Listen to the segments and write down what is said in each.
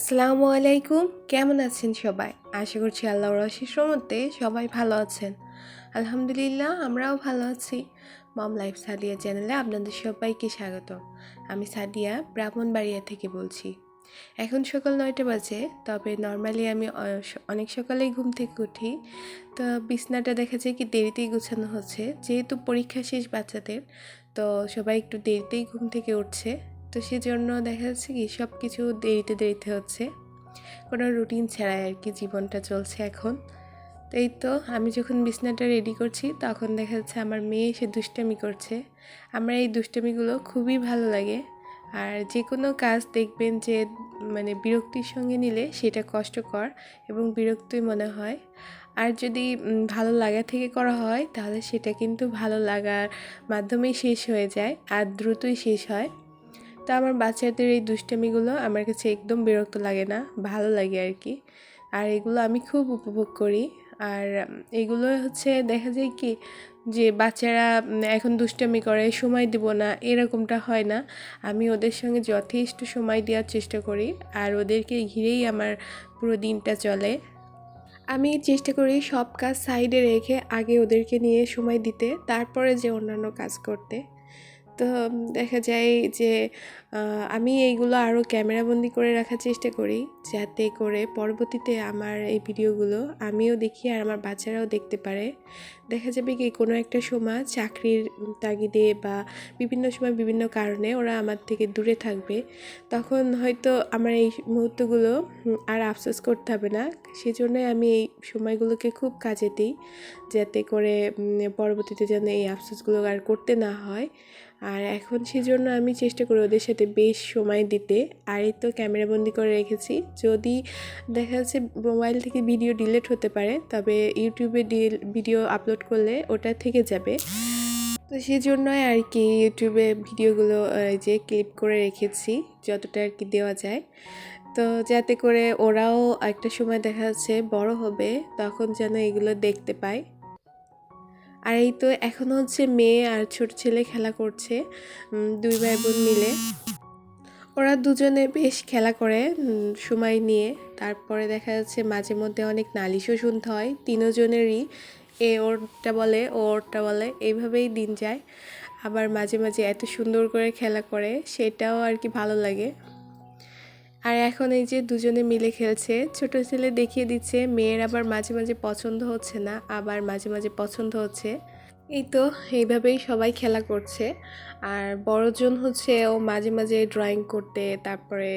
আসসালামু আলাইকুম। কেমন আছেন সবাই? আশা করছি আল্লাহর অশেষ রহমতে সবাই ভালো আছেন। আলহামদুলিল্লাহ, আমরাও ভালো আছি। মম লাইফ সাদিয়া চ্যানেলে আপনাদের সবাইকে স্বাগত আমি সাদিয়া, ব্রাহ্মণবাড়িয়া থেকে বলছি। এখন সকাল নয়টা বাজে, তবে নর্মালি আমি অনেক সকালেই ঘুম থেকে উঠি। তো বিছনাটা দেখা যায় কি দেরিতেই গুছানো হচ্ছে। যেহেতু পরীক্ষা শেষ বাচ্চাদের, তো সবাই একটু দেরিতেই ঘুম থেকে উঠছে। তো সেজন্য দেখা যাচ্ছে কি সব কিছু দেরিতে দেরিতে হচ্ছে। কোনো রুটিন ছাড়াই আর কি জীবনটা চলছে এখন। তো এই তো আমি যখন বিছনাটা রেডি করছি, তখন দেখা যাচ্ছে আমার মেয়ে এসে দুষ্টামি করছে। আমার এই দুষ্টামিগুলো খুবই ভালো লাগে। আর যে কোনো কাজ দেখবেন যে মানে বিরক্তির সঙ্গে নিলে সেটা কষ্টকর এবং বিরক্তই মনে হয়। আর যদি ভালো লাগা থেকে করা হয়, তাহলে সেটা কিন্তু ভালো লাগার মাধ্যমেই শেষ হয়ে যায় আর দ্রুতই শেষ হয়। তো আমার বাচ্চাদের এই দুষ্টামিগুলো আমার কাছে একদম বিরক্ত লাগে না, ভালো লাগে আর কি। আর এগুলো আমি খুব উপভোগ করি। আর এগুলো হচ্ছে দেখা যায় কি যে বাচ্চারা এখন দুষ্টামি করে, সময় দিব না, এরকমটা হয় না। আমি ওদের সঙ্গে যথেষ্ট সময় দেওয়ার চেষ্টা করি আর ওদেরকে ঘিরেই আমার পুরো দিনটা চলে। আমি চেষ্টা করি সব কাজ সাইডে রেখে আগে ওদেরকে নিয়ে সময় দিতে, তারপরে যে অন্যান্য কাজ করতে। তো দেখা যায় যে আমি এইগুলো আরও ক্যামেরাবন্দি করে রাখার চেষ্টা করি, যাতে করে পরবর্তীতে আমার এই ভিডিওগুলো আমিও দেখি আর আমার বাচ্চারাও দেখতে পারে। দেখা যাবে কি, কোনো একটা সময় চাকরির তাগিদে বা বিভিন্ন সময় বিভিন্ন কারণে ওরা আমার থেকে দূরে থাকবে। তখন হয়তো আমার এই মুহূর্তগুলো আর আফসোস করতে হবে না। সেজন্যই আমি এই সময়গুলোকে খুব কাজে দিই, যাতে করে পরবর্তীতে যেন এই আফসোসগুলো আর করতে না হয়। আর এখন সেজন্য আমি চেষ্টা করি ওদের সাথে বেশ সময় দিতে। আর এই তো ক্যামেরাবন্দি করে রেখেছি। যদি দেখা যাচ্ছে মোবাইল থেকে ভিডিও ডিলেট হতে পারে, তবে ইউটিউবে ডিল ভিডিও আপলোড করলে ওটা থেকে যাবে। তো সেই জন্যই আর কি ইউটিউবে ভিডিওগুলো যে ক্লিপ করে রেখেছি, যতটা আর কি দেওয়া যায়। তো যাতে করে ওরাও একটা সময় দেখা যাচ্ছে বড় হবে, তখন যেন এগুলো দেখতে পায়। আর এই তো এখন হচ্ছে মেয়ে আর ছোট ছেলে খেলা করছে দুই ভাই বোন মিলে। ওরা দুজনে বেশ খেলা করে সময় নিয়ে। তারপরে দেখা যাচ্ছে মাঝে মধ্যে অনেক নালিশও শুনতে হয়, তিনজনেরই। এ ওরটা বলে, ও ওরটা বলে এইভাবেই দিন যায়। আবার মাঝে মাঝে এত সুন্দর করে খেলা করে, সেটাও আর কি ভালো লাগে। আর এখন এই যে দুজনে মিলে খেলছে, ছোট ছেলে দেখিয়ে দিচ্ছে মেয়ের আবার মাঝে মাঝে পছন্দ হচ্ছে না, আবার মাঝে মাঝে পছন্দ হচ্ছে। এই তো, এইভাবেই সবাই খেলা করছে। আর বড়জন হচ্ছে ও মাঝে মাঝে ড্রয়িং করতে, তারপরে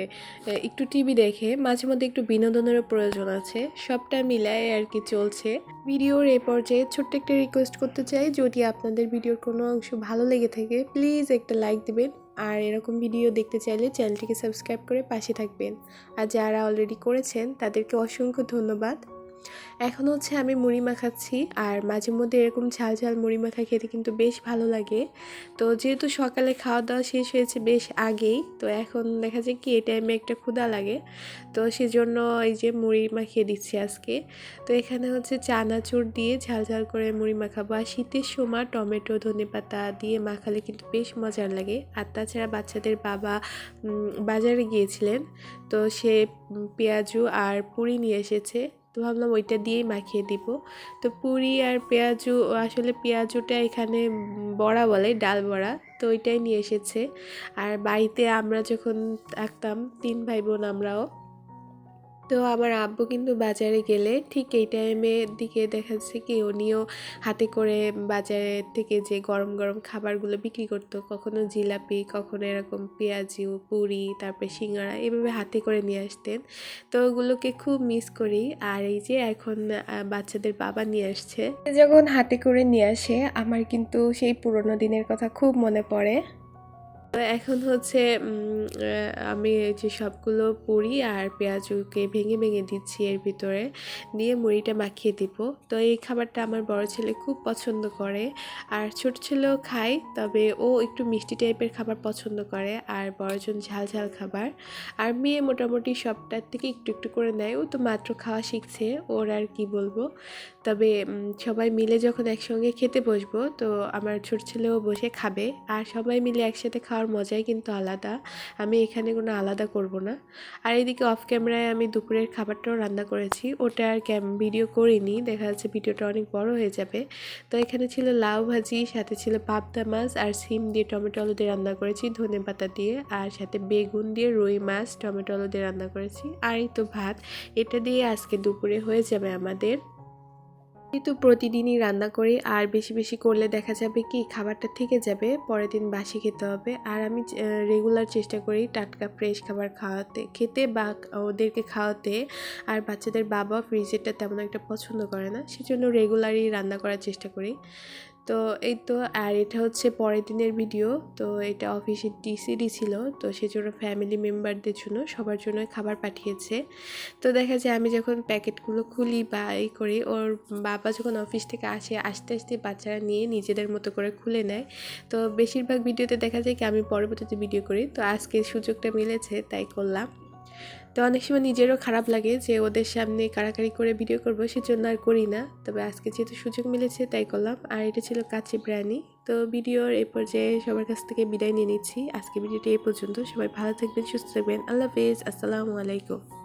একটু টিভি দেখে, মাঝে মধ্যে একটু বিনোদনেরও প্রয়োজন আছে। সবটা মিলায় আর কি চলছে। ভিডিওর এই পর্যায়ে ছোট্ট একটা রিকোয়েস্ট করতে চাই, যদি আপনাদের ভিডিওর কোনো অংশ ভালো লেগে থাকে প্লিজ একটা লাইক দিবেন। আর এরকম ভিডিও দেখতে চাইলে চ্যানেলটিকে সাবস্ক্রাইব করে পাশে থাকবেন। আর যারা অলরেডি করেছেন, তাদেরকে অসংখ্য ধন্যবাদ। এখন হচ্ছে আমি মুড়ি মাখাচ্ছি, আর মাঝে মধ্যে এরকম ঝাল ঝাল মুড়ি মাখা খেতে কিন্তু বেশ ভালো লাগে। তো যেহেতু সকালে খাওয়া দাওয়া শেষ হয়েছে বেশ আগেই, তো এখন দেখা যায় কি এই টাইমে একটা ক্ষুধা লাগে। তো সেজন্য এই যে মুড়ি মাখিয়ে দিচ্ছি আজকে। তো এখানে হচ্ছে চানাচুর দিয়ে ঝাল ঝাল করে মুড়ি মাখাবো, আর শীতের সময় টমেটো ধনেপাতা দিয়ে মাখালে কিন্তু বেশ মজার লাগে। আর তাছাড়া বাচ্চাদের বাবা বাজারে গিয়েছিলেন, তো সে পেঁয়াজু আর পুরি নিয়ে এসেছে। তো ভাবলাম ওইটা দিয়েই মাখিয়ে দিব। তো পুরি আর পেঁয়াজু, আসলে পেঁয়াজুটা এখানে বড়া বলে, ডাল বড়া, তো ওইটাই নিয়ে এসেছে। আর বাড়িতে আমরা যখন থাকতাম, তিন ভাই বোন আমরাও তো আমার আব্বু কিন্তু বাজারে গেলে ঠিক এই টাইমের দিকে দেখা যাচ্ছে কি উনিও হাতে করে বাজারে থেকে যে গরম গরম খাবারগুলো বিক্রি করতো। কখনো জিলাপি, কখনো এরকম পেঁয়াজু, পুরি, তারপরে সিঙ্গারা এভাবে হাতে করে নিয়ে আসতেন। তো ওগুলোকে খুব মিস করি। আর এই যে এখন বাচ্চাদের বাবা নিয়ে আসছে। যখন হাতে করে নিয়ে আসে, আমার কিন্তু সেই পুরোনো দিনের কথা খুব মনে পড়ে। এখন হচ্ছে আমি যে সবগুলো পুরি আর পেঁয়াজুকে ভেঙে ভেঙে দিচ্ছি এর ভিতরে। দিয়ে মুড়িটা মাখিয়ে দিব। তো এই খাবারটা আমার বড় ছেলে খুব পছন্দ করে। আর ছোট ছেলেও খায়, তবে ও একটু মিষ্টি টাইপের খাবার পছন্দ করে আর বড়জন ঝাল ঝাল খাবার। আর মেয়ে মোটামুটি সবটার থেকে একটু একটু করে নেয়। ও তো মাত্র খাওয়া শিখছে, ওর আর কি বলব। তবে সবাই মিলে যখন একসঙ্গে খেতে বসবো, তো আমার ছোট ছেলেও বসে খাবে। আর সবাই মিলে একসাথে খাওয়ার মজাই কিন্তু আলাদা। আমি এখানে কোনো আলাদা করব না। আর এদিকে অফ ক্যামেরায় আমি দুপুরের খাবারটাও রান্না করেছি। ওটা আর ক্যাম ভিডিও করিনি। দেখা যাচ্ছে ভিডিওটা অনেক বড় হয়ে যাবে। তো এখানে ছিল লাউ ভাজি, সাথে ছিল পাবদা মাছ আর সিম দিয়ে টমেটো আলু দিয়ে রান্না করেছি, ধনে পাতা দিয়ে। আর সাথে বেগুন দিয়ে রুই মাছ, টমেটো আলু দিয়ে রান্না করেছি। আর এই তো ভাত। এটা দিয়ে আজকে দুপুরে হয়ে যাবে আমাদের। কিন্তু প্রতিদিনই রান্না করি, আর বেশি বেশি করলে দেখা যাবে কি খাবারটা থেকে যাবে, পরের দিন বাসি খেতে হবে। আর আমি রেগুলার চেষ্টা করি টাটকা ফ্রেশ খাবার খাওয়াতে, খেতে বা ওদেরকে খাওয়াতে। আর বাচ্চাদের বাবা ফ্রিজেরটা তেমন একটা পছন্দ করে না, সেজন্য রেগুলারই রান্না করার চেষ্টা করি। তো এই তো, আর এটা হচ্ছে পরের দিনের ভিডিও। তো এটা অফিসের ডিসিডি ছিল, তো সেজন্য ফ্যামিলি মেম্বারদের জন্য সবার জন্য খাবার পাঠিয়েছে। তো দেখা যায় আমি যখন প্যাকেটগুলো খুলি বা এই করি, ওর বাবা যখন অফিস থেকে আসে, আস্তে আস্তে বাচ্চারা নিয়ে নিজেদের মতো করে খুলে নেয়। তো বেশিরভাগ ভিডিওতে দেখা যায় কি আমি পরবর্তীতে ভিডিও করি। তো আজকে সুযোগটা মিলেছে, তাই করলাম। তো অনেক সময় নিজেরও খারাপ লাগে যে ওদের সামনে কাড়াকাড়ি করে ভিডিও করব, সেজন্য আর করি না। তবে আজকে যেহেতু সুযোগ মিলেছে, তাই করলাম। আর এটা ছিল কাচি প্রাণী তো ভিডিওর এই পর্যায়ে সবার কাছ থেকে বিদায় নিয়ে নিচ্ছি। আজকে ভিডিওটি এই পর্যন্ত। সবাই ভালো থাকবেন, সুস্থ থাকবেন। আল্লাহ হাফেজ। আসসালামু আলাইকুম।